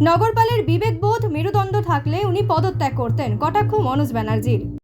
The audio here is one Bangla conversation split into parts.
নগরপালের বিবেকবোধ মেরুদণ্ড থাকলে উনি পদত্যাগ করতেন। কটাক্ষ মনোজ ব্যানার্জির।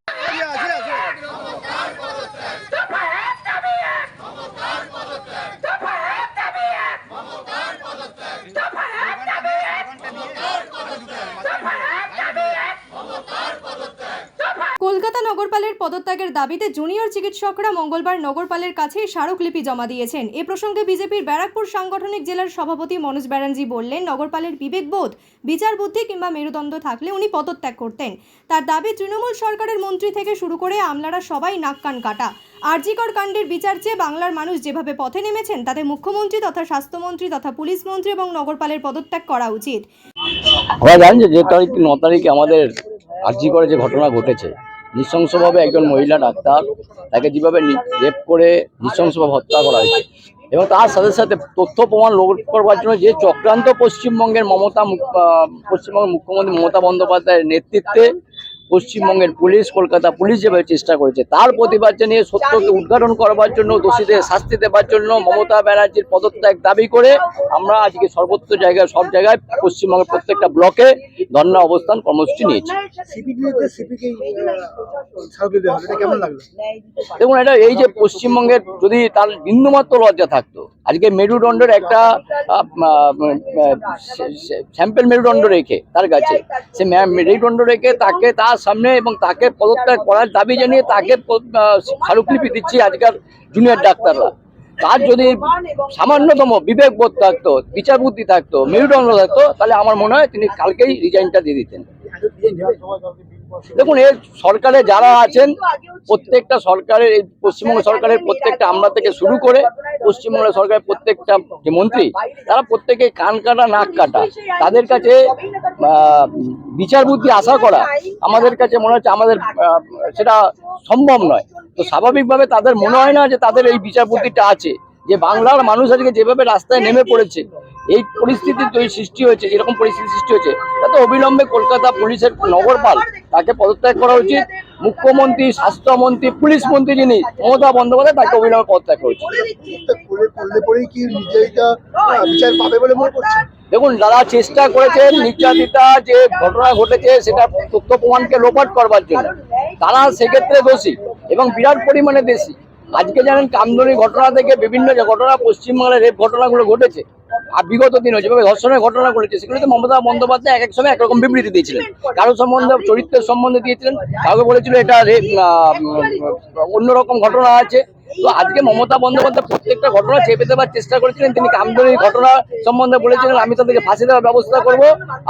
কলকাতা নগরপালের পদত্যাগের দাবিতে জুনিয়র চিকিৎসকরা মঙ্গলবার নগরপালের কাছেই স্মারকলিপি জমা দিয়েছেন। এ প্রসঙ্গে বিজেপির ব্যারাকপুর সাংগঠনিক জেলার সভাপতি মনোজ ব্যানার্জি বললেন, নগরপালের বিবেকবোধ বিচার বুদ্ধি কিংবা মেরুদণ্ড থাকলে উনি পদত্যাগ করতেন। তার দাবি, তৃণমূল সরকারের মন্ত্রী থেকে শুরু করে আমলারা সবাই নাক কান কাটা। আরজিকর কাণ্ডের বিচার চেয়ে বাংলার মানুষ যেভাবে পথে নেমেছেন, তাতে মুখ্যমন্ত্রী তথা স্বাস্থ্যমন্ত্রী তথা পুলিশ মন্ত্রী এবং নগরপালের পদত্যাগ করা উচিত। আমরা জানি যে যে তারিখ ন তারিখে আমাদের আর্জি করে যে ঘটনা ঘটেছে নৃশংসভাবে একজন মহিলা ডাক্তার তাকে যেভাবে রেপ করে নৃশংসভাবে হত্যা করা হয়েছে। এবং তার সাথে সাথে তথ্য প্রমাণ লোক করবার জন্য যে চক্রান্ত পশ্চিমবঙ্গের মমতা পশ্চিমবঙ্গের মুখ্যমন্ত্রী মমতা বন্দ্যোপাধ্যায়ের নেতৃত্বে পশ্চিমবঙ্গের পুলিশ কলকাতা পুলিশ যেভাবে চেষ্টা করেছে তার প্রতিবাদ জানিয়ে সত্যকে উদ্ঘাটন করবার জন্য দোষীদের শাস্তি দেবার জন্য মমতা ব্যানার্জির পদত্যাগ দাবি করে আমরা আজকে সর্বত্র জায়গায় সব জায়গায় পশ্চিমবঙ্গের প্রত্যেকটা ব্লকে ধর্ণা অবস্থান কর্মসূচি নিয়েছি। দেখুন এটা এই যে পশ্চিমবঙ্গের যদি তার বিন্দুমাত্র লজ্জা থাকতো আজকে মেরুদণ্ডের একটা স্যাম্পেল মেরুদণ্ড রেখে তার কাছে সে মেরুদণ্ড রেখে তাকে তার সামনে এবং তাকে পদত্যাগ করার দাবি জানিয়ে তাকে স্মারকলিপি দিচ্ছি আজকাল জুনিয়র ডাক্তাররা। তার যদি সামান্যতম বিবেক বোধ থাকতো, বিচার বুদ্ধি থাকতো, মেরুদণ্ড থাকতো, তাহলে আমার মনে হয় তিনি কালকেই রিজাইনটা দিয়ে দিতেন। দেখুন এর সরকারে যারা আছেন, প্রত্যেকটা সরকারের, এই পশ্চিমবঙ্গ সরকারের প্রত্যেকটা আমরা থেকে শুরু করে পশ্চিমবঙ্গ সরকারের প্রত্যেকটা যে মন্ত্রী, তারা প্রত্যেকে কান কাটা, নাক কাটা। তাদের কাছে বিচার বুদ্ধি আশা করা আমাদের কাছে মনে হচ্ছে আমাদের সেটা সম্ভব নয়। তো স্বাভাবিকভাবে তাদের মনে হয় না যে তাদের এই বিচার বুদ্ধিটা আছে। যে বাংলার মানুষ আজকে যেভাবে রাস্তায় নেমে পড়েছে এই পরিস্থিতি তৈরি সৃষ্টি হয়েছে যেরকম পরিস্থিতি সৃষ্টি হয়েছে তাতে অবিলম্বে কলকাতা পুলিশের নগরপাল তাকে পদত্যাগ করা উচিত। মুখ্যমন্ত্রী স্বাস্থ্যমন্ত্রী পুলিশ মন্ত্রী যিনি মমতা বন্দ্যোপাধ্যায় তাকে অবিলম্বে পদত্যাগ করা উচিত। দেখুন যারা চেষ্টা করেছেন নির্যাতিতা যে ঘটনা ঘটেছে সেটা তথ্য প্রমাণকে লোপাট করবার জন্য তারা সেক্ষেত্রে দোষী এবং বিরাট পরিমাণে দোষী। আজকে জানেন কামদনি ঘটনা থেকে বিভিন্ন যে ঘটনা পশ্চিমবাংলার রেপ ঘটনাগুলো ঘটেছে, আর বিগত দিনে যেভাবে ধর্ষণের ঘটনা ঘটেছে সেগুলোতে মমতা বন্দ্যোপাধ্যায় এক এক সময় একরকম বিবৃতি দিয়েছিলেন। কারও সম্বন্ধে, চরিত্রের সম্বন্ধে দিয়েছিলেন, কাউকে বলেছিল এটা অন্যরকম ঘটনা আছে। তো আজকে মমতা বন্দ্যোপাধ্যায় প্রত্যেকটা ঘটনা চেপে দেওয়ার চেষ্টা করেছিলেন, তিনি কামদনির ঘটনা সম্বন্ধে বলেছিলেন, আমি তাদেরকে ফাঁসি দেওয়ার ব্যবস্থা করব।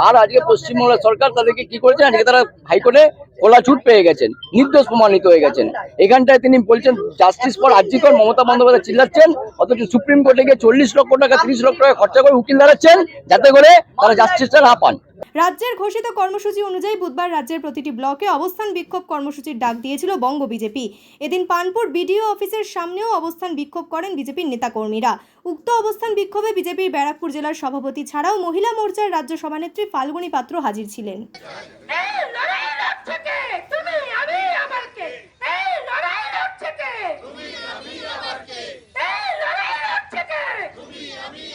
আর আজকে পশ্চিমবঙ্গের সরকার তাদেরকে কি করেছেন আজকে তারা হাইকোর্টে খোলা ছুট পেয়ে গেছেন, নির্দোষ প্রমাণিত হয়ে গেছেন। এখানটায় তিনি বলছেন জাস্টিস ফর আর্জিকর মমতা বন্দ্যোপাধ্যায় চিল্লাচ্ছেন, অথচ সুপ্রিম কোর্টে গিয়ে চল্লিশ লক্ষ টাকা, তিরিশ লক্ষ টাকা খরচা করে উকিল দাঁড়াচ্ছেন, যাতে করে তারা জাস্টিসটা না পান। রাজ্যের ঘোষিত কর্মসূচি অনুযায়ী বুধবার রাজ্যের প্রতিটি ব্লকে অবস্থান বিক্ষোভ কর্মসূচির ডাক দিয়েছিল বঙ্গ বিজেপি। এদিন পানপুর বিডিও অফিসের সামনেও অবস্থান বিক্ষোভ করেন বিজেপির নেতাকর্মীরা। উক্ত অবস্থান বিক্ষোভে বিজেপির ব্যারাকপুর জেলার সভাপতি ছাড়াও মহিলা মোর্চার রাজ্য সভানেত্রী ফাল্গুনী পাত্র হাজির ছিলেন।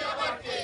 জিন্দাবাদ